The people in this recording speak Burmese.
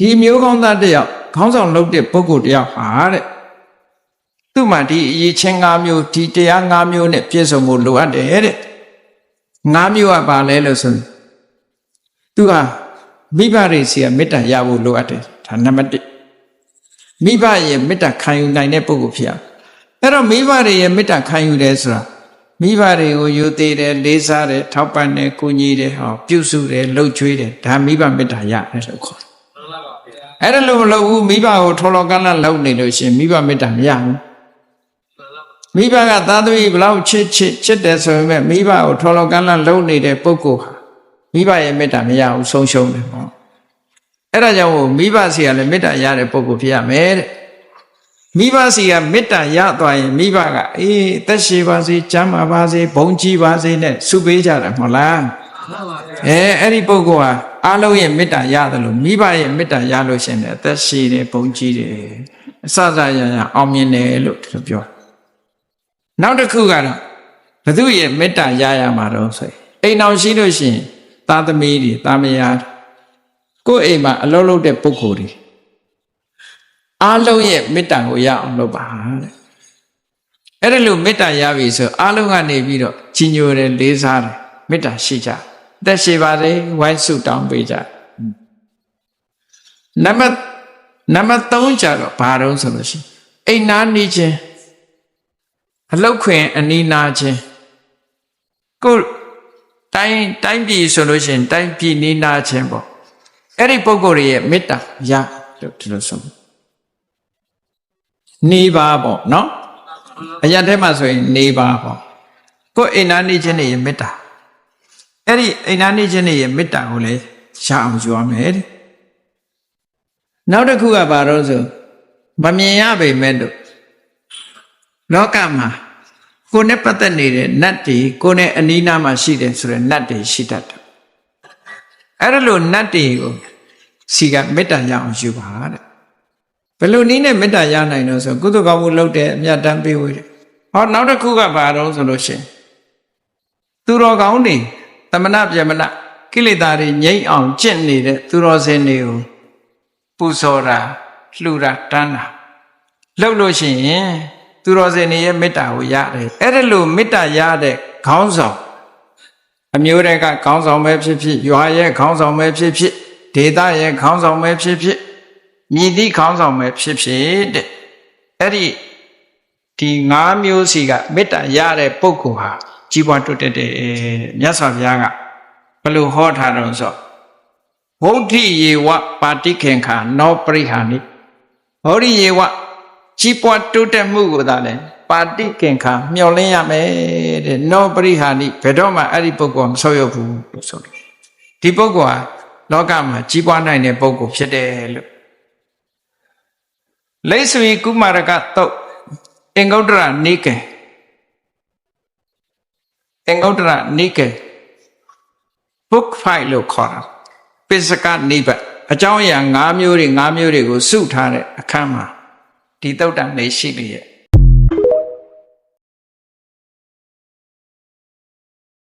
ဒီမျိုးကောင်းသားတစ်ယောက်ခေါင်းဆောင်လုပ်တဲ့ပုဂ္ဂိုလ်တစ်ယောက်ဟာတဲ့သူ့မှာဒီအရေးချင်း၅မျိုးဒီတရား၅မျိုးနဲ့ပြည့်စုံဖို့လိုအပ်တယ်တဲ့၅မျိုးကဘာလဲလို့ဆိုရင်သူဟာမိဘတွေစီကမေတ္တာရဖို့လိုအပ်တယ်ဒါနံပါတ်1မိဘရဲ့မေတ္တာခံယူနိုင်တဲ့ပုဂ္ဂိုလ်ဖြစ်ရအဲ့တော့မိဘတွေရဲ့မေတ္တာခံယူတယ်ဆိုတာမိဘတွေကိုယူသေးတယ်လေးစားတယ်ထောက်ပံ့တယ်ကူညီတယ်ဟောပြုစုတယ်လှုပ်ချွေးတယ်ဒါမိဘမေတ္တာရတယ်လို့ခေါ်တယ် အဲ့ဒါလို့မလုပ်ဘူးမိဘကိုထော်လော်ကန်းလန့်လုပ်နေလို့ရှိရင်မိဘမေတ္တာမရဘူးမိဘကသားသမီးဘလောက်ချစ်ချစ်ချစ်တယ်ဆိုပေမဲ့မိဘကိုထော်လော်ကန်းလန့်လုပ်နေတဲ့ပုဂ္ဂိုလ်ဟာမိဘရဲ့မေတ္တာမရဘူးဆုံးရှုံးတယ်ပေါ့အဲ့ဒါကြောင့်မိဘစီကလည်းမေတ္တာရတဲ့ပုဂ္ဂိုလ်ဖြစ်ရမယ်တဲ့မိဘစီကမေတ္တာရသွားရင်မိဘကအေးသက်ရှိပါစေကျမ်းမာပါစေဘုံကြီးပါစေနဲ့ဆုပေးကြတယ်မဟုတ်လား အဲအဲ့ဒီပုဂ္ဂိုလ်ဟာအားလုံးရဲ့မေတ္တာရတယ်လို့မိဘရဲ့မေတ္တာရလို့ရှင်တယ်အသက်ရှိတယ်ဘုံကြီးတယ်အစစရရအောင်မြင်တယ်လို့ဒီလိုပြောနောက်တစ်ခုကတော့ဘု து ရဲ့မေတ္တာရရမှာတော့ဆိုရင်အိမ်အောင်ရှိလို့ရှိရင်သားသမီးတွေသားမယားတွေကိုယ့်အိမ်မှာအလုပ်လုပ်တဲ့ပုဂ္ဂိုလ်တွေအားလုံးရဲ့မေတ္တာကိုရအောင်လုပ်ပါတဲ့အဲ့ဒါလို့မေတ္တာရပြီဆိုအားလုံးကနေပြီးတော့ကြီးညိုတယ်လေးစားတယ်မေတ္တာရှိကြအ သက်ရှိပါစေဝိုင်းစုတောင်းပေးကြနံပါတ်နံပါတ်3ကျတော့ဘာတော့ဆိုလို့ရှိရင်အိမ်နာနေခြင်းအလောက်ခွင်အနီးနာခြင်းကိုယ်တိုင်းတိုင်းပြည်ဆိုလို့ရှိရင်တိုင်းပြည်နီးနာခြင်းပေါ့အဲ့ဒီပုဂ္ဂိုလ်ရဲ့မေတ္တာရလို့ဒီလိုဆိုနေပါပေါ့နော်အရာထဲမှာဆိုရင်နေပါပေါ့ကိုယ်အိမ်နာနေခြင်းနဲ့ရဲ့မေတ္တာ အဲ့ဒီအိမ်နာနေခြင်းနဲ့ရဲ့မေတ္တာကိုလည်းရအောင်ယူရမယ်တဲ့နောက်တစ်ခုကဘာတော့ဆိုမမြင်ရပေမဲ့လို့လောကမှာကိုယ်နဲ့ပတ်သက်နေတဲ့နတ်တွေကိုယ်နဲ့အနီးနားမှာရှိတယ်ဆိုတဲ့နတ်တွေရှိတတ်တယ်အဲ့ဒါလို့နတ်တွေကိုစီကမေတ္တာရအောင်ယူပါတဲ့ဘယ်လိုနည်းနဲ့မေတ္တာရနိုင်လို့ဆိုကုသကောင်းမှုလုပ်တယ်အမြတ်တမ်းပေးဝေးတယ်ဟောနောက်တစ်ခုကဘာတော့ဆိုလို့ရှိရင်သူတော်ကောင်းတွေ တမနာပြမနာကိလေသာတွေငြိမ့်အောင်ကျင့်နေတဲ့သူတော်စင်တွေကိုပူဇော်တာလှူတာတန်းတာလုပ်လို့ရှိရင်သူတော်စင်တွေရဲ့မေတ္တာကိုရတယ်အဲ့ဒါလို့မေတ္တာရတဲ့ခေါင်းဆောင်အမျိုးတွေကခေါင်းဆောင်ပဲဖြစ်ဖြစ်ရွာရဲ့ခေါင်းဆောင်ပဲဖြစ်ဖြစ်ဒေသရဲ့ခေါင်းဆောင်ပဲဖြစ်ဖြစ်မြည်သည့်ခေါင်းဆောင်ပဲဖြစ်ဖြစ်တဲ့အဲ့ဒီဒီ၅မျိုးစီကမေတ္တာရတဲ့ပုဂ္ဂိုလ်ဟာ ကြီးပွားတိုးတက်တယ်မြတ်စွာဘုရားကဘယ်လိုဟောထားတော့ဆိုဝုဋ္ဌိယေဝပါတိခေခာနောပရိဟာနိဟောရိယေဝကြီးပွားတိုးတက်မှုကိုသာလဲပါတိခေခာမျှော်လင့်ရမယ်တဲ့နောပရိဟာနိဘယ်တော့မှအဲ့ဒီပုဂ္ဂိုလ်မဆောက်ရဘူးလို့ဆိုတယ်ဒီပုဂ္ဂိုလ်ဟာလောကမှာကြီးပွားနိုင်တဲ့ပုဂ္ဂိုလ်ဖြစ်တယ်လို့လိတ်ဆွေကုမာရကတုတ်အင်္ဂုတ္တရနိကေအ င်္ဂုတ္တရနိကေ book file လို့ခေါ်တာပစ္စကနိဗ္ဗအကြောင်းအရာ၅မျိုးတွေ၅မျိုးတွေကိုစုထားတဲ့အခန်းမှာဒီတုတ်တန်လေးရှိလျက်